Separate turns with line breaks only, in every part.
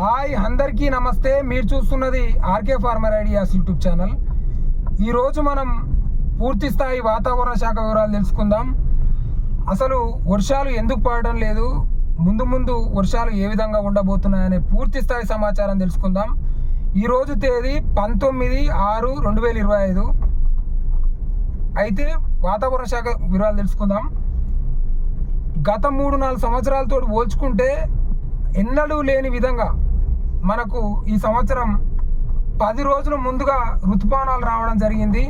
Hi అందరికీ నమస్తే. మీరు చూస్తున్నది RK farmer ideas YouTube channel. ఈరోజు మనం పూర్తి స్థాయి వాతావరణ శాఖ వివరాలు తెలుసుకుందాం. అసలు వర్షాలు ఎందుకు పడడం లేదు? ముందు ముందు వర్షాలు ఏ విధంగా ఉండబోతున్నాయనే పూర్తి స్థాయి సమాచారం తెలుసుకుందాం. ఈరోజు తేదీ పంతొమ్మిది ఆరు రెండు వేల ఇరవై ఐదు. అయితే వాతావరణ శాఖ వివరాలు తెలుసుకుందాం. గత మూడు నాలుగు సంవత్సరాలతో పోల్చుకుంటే ఎన్నడూ లేని విధంగా మనకు ఈ సంవత్సరం పది రోజుల ముందుగా ఋతుపవనాలు రావడం జరిగింది.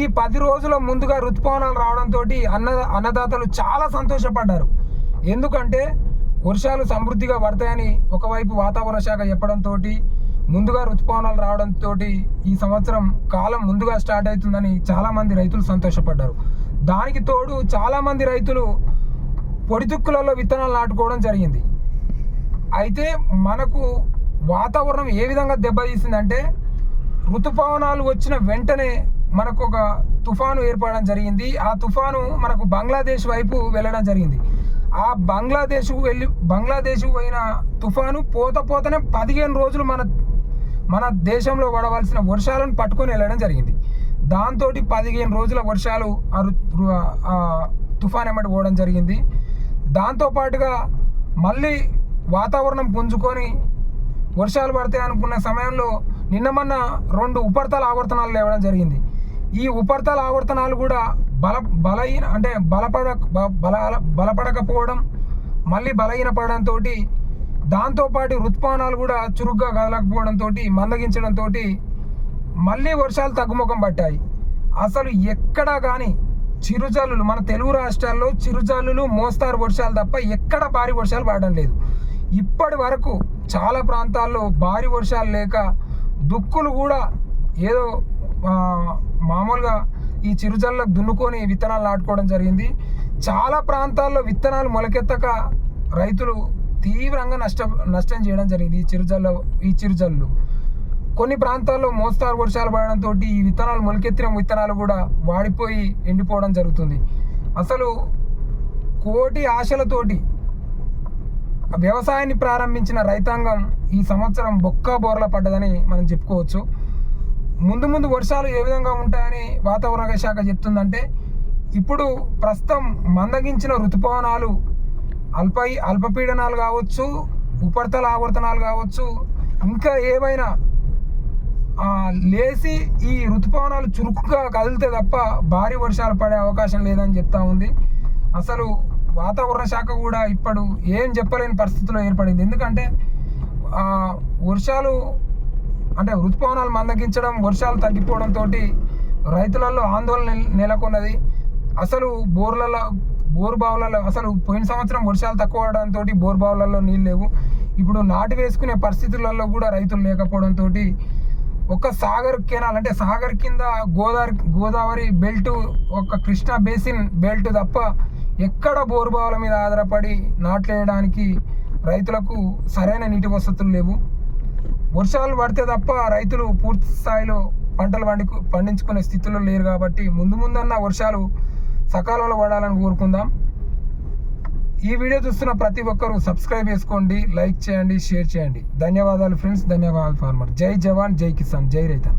ఈ పది రోజుల ముందుగా ఋతుపవనాలు రావడంతో అన్న అన్నదాతలు చాలా సంతోషపడ్డారు. ఎందుకంటే వర్షాలు సమృద్ధిగా పడతాయని ఒకవైపు వాతావరణ శాఖ చెప్పడంతో ముందుగా ఋతుపవనాలు రావడంతో ఈ సంవత్సరం కాలం ముందుగా స్టార్ట్ అవుతుందని చాలామంది రైతులు సంతోషపడ్డారు. దానికి తోడు చాలామంది రైతులు పొడితుక్కులలో విత్తనాలు నాటుకోవడం జరిగింది. అయితే మనకు వాతావరణం ఏ విధంగా దెబ్బతీసిందంటే ఋతుపవనాలు వచ్చిన వెంటనే మనకు ఒక తుఫాను ఏర్పడడం జరిగింది. ఆ తుఫాను మనకు బంగ్లాదేశ్ వైపు వెళ్ళడం జరిగింది. ఆ బంగ్లాదేశ్ వెళ్ళి బంగ్లాదేశ్ పోయిన తుఫాను పోత పోతనే పదిహేను రోజులు మన మన దేశంలో పడవలసిన వర్షాలను పట్టుకొని వెళ్ళడం జరిగింది. దాంతో పదిహేను రోజుల వర్షాలు ఆ రు- తుఫాన్ ఎమ్మటి పోవడం జరిగింది. దాంతోపాటుగా మళ్ళీ వాతావరణం పుంజుకొని వర్షాలు పడతాయి అనుకున్న సమయంలో నిన్న మొన్న రెండు ఉపరితల ఆవర్తనాలు లేవడం జరిగింది. ఈ ఉపరితల ఆవర్తనాలు కూడా బల బలహీన అంటే బలపడ బ- బల బలపడకపోవడం మళ్ళీ బలహీనపడడంతో దాంతోపాటు ఋతుపవనాలు కూడా చురుగ్గా కదలకపోవడంతో మందగించడంతో మళ్ళీ వర్షాలు తగ్గుముఖం పట్టాయి. అసలు ఎక్కడా కానీ చిరుజల్లులు మన తెలుగు రాష్ట్రాల్లో చిరుజల్లులు మోస్తారు వర్షాలు తప్ప ఎక్కడ భారీ వర్షాలు పడడం లేదు. ఇప్పటి వరకు చాలా ప్రాంతాల్లో భారీ వర్షాలు లేక దుక్కులు కూడా ఏదో మామూలుగా ఈ చిరుజల్లకు దున్నుకొని విత్తనాలు నాటుకోవడం జరిగింది. చాలా ప్రాంతాల్లో విత్తనాలు మొలకెత్తక రైతులు తీవ్రంగా నష్ట నష్టం చేయడం జరిగింది ఈ చిరుజల్ల ఈ చిరుజల్లు. కొన్ని ప్రాంతాల్లో మోస్తారు వర్షాలు పడడంతో ఈ విత్తనాలు మొలకెత్తిన విత్తనాలు కూడా వాడిపోయి ఎండిపోవడం జరుగుతుంది. అసలు కోటి ఆశలతోటి వ్యవసాయాన్ని ప్రారంభించిన రైతాంగం ఈ సంవత్సరం బొక్క బోర్ల పడ్డదని మనం చెప్పుకోవచ్చు. ముందు ముందు వర్షాలు ఏ విధంగా ఉంటాయని వాతావరణ శాఖ చెప్తుందంటే ఇప్పుడు ప్రస్తుతం మందగించిన ఋతుపవనాలు అల్ప అల్పపీడనాలు కావచ్చు ఉపరితల ఆవర్తనాలు కావచ్చు ఇంకా ఏవైనా లేచి ఈ ఋతుపవనాలు చురుకుగా కదిలితే తప్ప భారీ వర్షాలు పడే అవకాశం లేదని చెప్తా ఉంది. అసలు వాతావరణ శాఖ కూడా ఇప్పుడు ఏం చెప్పలేని పరిస్థితిలో ఏర్పడింది. ఎందుకంటే వర్షాలు అంటే ఋతుపవనాలు మందగించడం వర్షాలు తగ్గిపోవడంతో రైతులలో ఆందోళన నెలకొన్నది. అసలు బోర్లలో బోరు బావులలో అసలు పోయిన సంవత్సరం వర్షాలు తక్కువ అవడంతో బోర్ బావులలో నీళ్ళు లేవు. ఇప్పుడు నాటు వేసుకునే పరిస్థితులలో కూడా రైతులు లేకపోవడంతో ఒక సాగర్ కెనాల్ అంటే సాగర్ కింద గోదావరి గోదావరి బెల్ట్ ఒక కృష్ణా బేసిన్ బెల్ట్ తప్ప ఎక్కడ బోరు బావుల మీద ఆధారపడి నాట్లేయడానికి రైతులకు సరైన నీటి వసతులు లేవు. వర్షాలు పడితే తప్ప రైతులు పూర్తి స్థాయిలో పంటలు పండుకు పండించుకునే స్థితిలో లేరు కాబట్టి ముందు ముందన్న వర్షాలు సకాలంలో పడాలని కోరుకుందాం. ఈ వీడియో చూస్తున్న ప్రతి ఒక్కరూ సబ్స్క్రైబ్ చేసుకోండి లైక్ చేయండి షేర్ చేయండి. ధన్యవాదాలు ఫ్రెండ్స్ ధన్యవాదాలు ఫార్మర్. జై జవాన్ జై కిసాన్ జై రైతన్